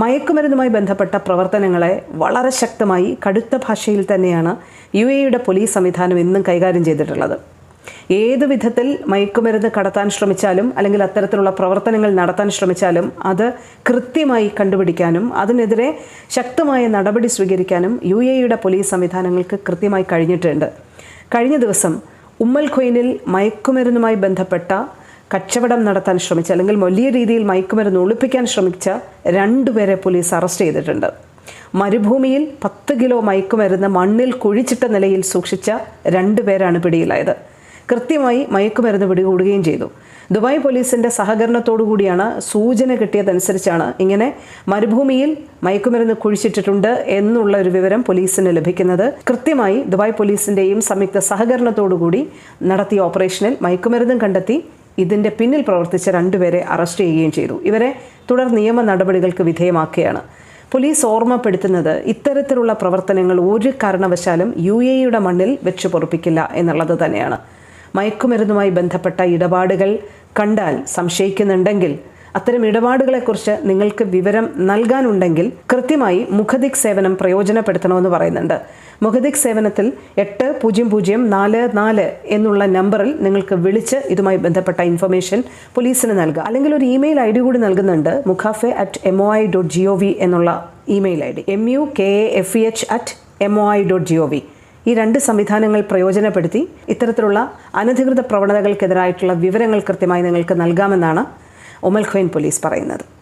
മയക്കുമരുന്നുമായി ബന്ധപ്പെട്ട പ്രവർത്തനങ്ങളെ വളരെ ശക്തമായി കടുത്ത ഭാഷയിൽ തന്നെയാണ് യു എയുടെ പോലീസ് സംവിധാനം ഇന്നും കൈകാര്യം ചെയ്തിട്ടുള്ളത്. ഏത് വിധത്തിൽ മയക്കുമരുന്ന് കടത്താൻ ശ്രമിച്ചാലും അല്ലെങ്കിൽ അത്തരത്തിലുള്ള പ്രവർത്തനങ്ങൾ നടത്താൻ ശ്രമിച്ചാലും അത് കൃത്യമായി കണ്ടുപിടിക്കാനും അതിനെതിരെ ശക്തമായ നടപടി സ്വീകരിക്കാനും യു എയുടെ പോലീസ് സംവിധാനങ്ങൾക്ക് കൃത്യമായി കഴിഞ്ഞിട്ടുണ്ട്. കഴിഞ്ഞ ദിവസം ഉമ്മൽ ഖൊയിനിൽ മയക്കുമരുന്നുമായി ബന്ധപ്പെട്ട കച്ചവടം നടത്താൻ ശ്രമിച്ച അല്ലെങ്കിൽ വലിയ രീതിയിൽ മയക്കുമരുന്ന് ഒളിപ്പിക്കാൻ ശ്രമിച്ച രണ്ടുപേരെ പോലീസ് അറസ്റ്റ് ചെയ്തിട്ടുണ്ട്. മരുഭൂമിയിൽ പത്ത് കിലോ മയക്കുമരുന്ന് മണ്ണിൽ കുഴിച്ചിട്ട നിലയിൽ സൂക്ഷിച്ച രണ്ടുപേരാണ് പിടിയിലായത്. കൃത്യമായി മയക്കുമരുന്ന് പിടികൂടുകയും ചെയ്തു. ദുബായ് സഹകരണത്തോടു കൂടിയാണ് സൂചന കിട്ടിയതനുസരിച്ചാണ് ഇങ്ങനെ മരുഭൂമിയിൽ മയക്കുമരുന്ന് കുഴിച്ചിട്ടിട്ടുണ്ട് എന്നുള്ള ഒരു വിവരം പോലീസിന് ലഭിക്കുന്നത്. കൃത്യമായി ദുബായ് പോലീസിന്റെയും സംയുക്ത സഹകരണത്തോടുകൂടി നടത്തിയ ഓപ്പറേഷനിൽ മയക്കുമരുന്നും കണ്ടെത്തി ഇതിന്റെ പിന്നിൽ പ്രവർത്തിച്ച രണ്ടുപേരെ അറസ്റ്റ് ചെയ്യുകയും ചെയ്തു. ഇവരെ തുടർ നിയമ നടപടികൾക്ക് വിധേയമാക്കുകയാണ്. പോലീസ് ഓർമ്മപ്പെടുത്തുന്നത് ഇത്തരത്തിലുള്ള പ്രവർത്തനങ്ങൾ ഒരു കാരണവശാലും യു എ യുടെ മണ്ണിൽ വെച്ച് പൊറപ്പിക്കില്ല എന്നുള്ളത് തന്നെയാണ്. മയക്കുമരുന്നുമായി ബന്ധപ്പെട്ട ഇടപാടുകൾ കണ്ടാൽ സംശയിക്കുന്നുണ്ടെങ്കിൽ അത്തരം ഇടപാടുകളെക്കുറിച്ച് നിങ്ങൾക്ക് വിവരം നൽകാനുണ്ടെങ്കിൽ കൃത്യമായി മുഖദിക് സേവനം പ്രയോജനപ്പെടുത്തണമെന്ന് പറയുന്നുണ്ട്. മുഖദിക് സേവനത്തിൽ എട്ട് പൂജ്യം പൂജ്യം നാല് നാല് എന്നുള്ള നമ്പറിൽ നിങ്ങൾക്ക് വിളിച്ച് ഇതുമായി ബന്ധപ്പെട്ട ഇൻഫർമേഷൻ പോലീസിന് നൽകുക അല്ലെങ്കിൽ ഒരു ഇമെയിൽ ഐ ഡി കൂടി നൽകുന്നുണ്ട്. മുഖാഫെ at M O I dot G O V എന്നുള്ള email I D M U K A F E H at M O I dot G O V ഈ രണ്ട് സംവിധാനങ്ങൾ പ്രയോജനപ്പെടുത്തി ഇത്തരത്തിലുള്ള അനധികൃത പ്രവണതകൾക്കെതിരായിട്ടുള്ള വിവരങ്ങൾ കൃത്യമായി നിങ്ങൾക്ക് നൽകാമെന്നാണ് ഖൊയിൻ പോലീസ് പറയുന്നത്.